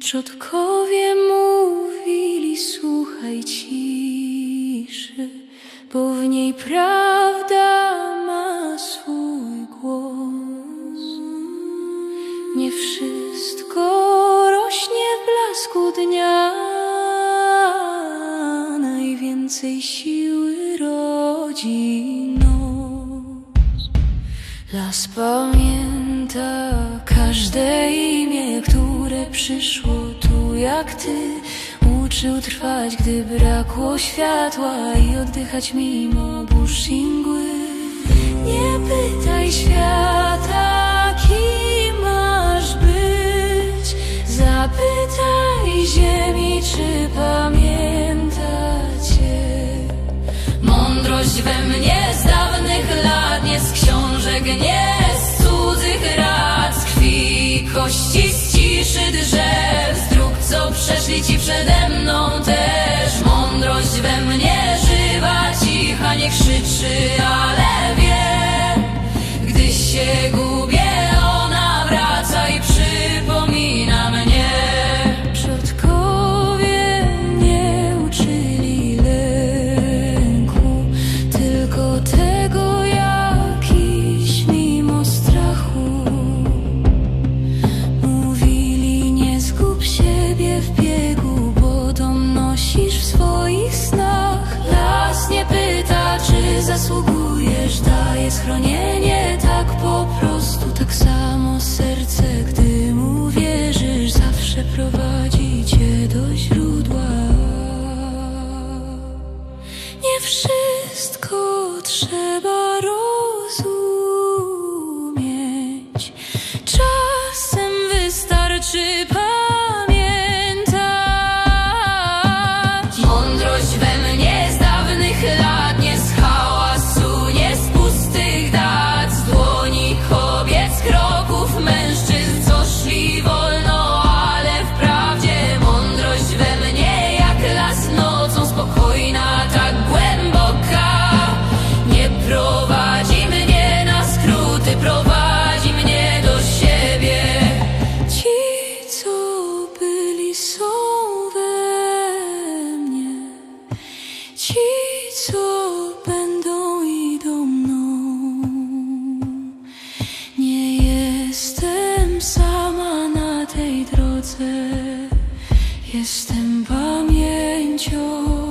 Przodkowie mówili, słuchaj ciszy, bo w niej prawda ma swój głos. Nie wszystko rośnie w blasku dnia, najwięcej siły rodzi. Las pamięta każde imię, przyszło tu jak ty. Uczył trwać, gdy brakło światła i oddychać mimo burz i mgły. Nie pytaj świata, kim masz być. Zapytaj ziemi, czy pamięta cię. Mądrość we mnie z dawnych lat, nie z książek, nie kości, z ciszy drzew, z dróg, co przeszli ci przede mną też. Mądrość we mnie żywa, cicha, nie krzyczy, ale zasługujesz, daje schronienie tak po prostu. Tak samo serce, gdy mu wierzysz, zawsze prowadzi cię do źródła. Nie wszystko trzeba Jestem pamięcią.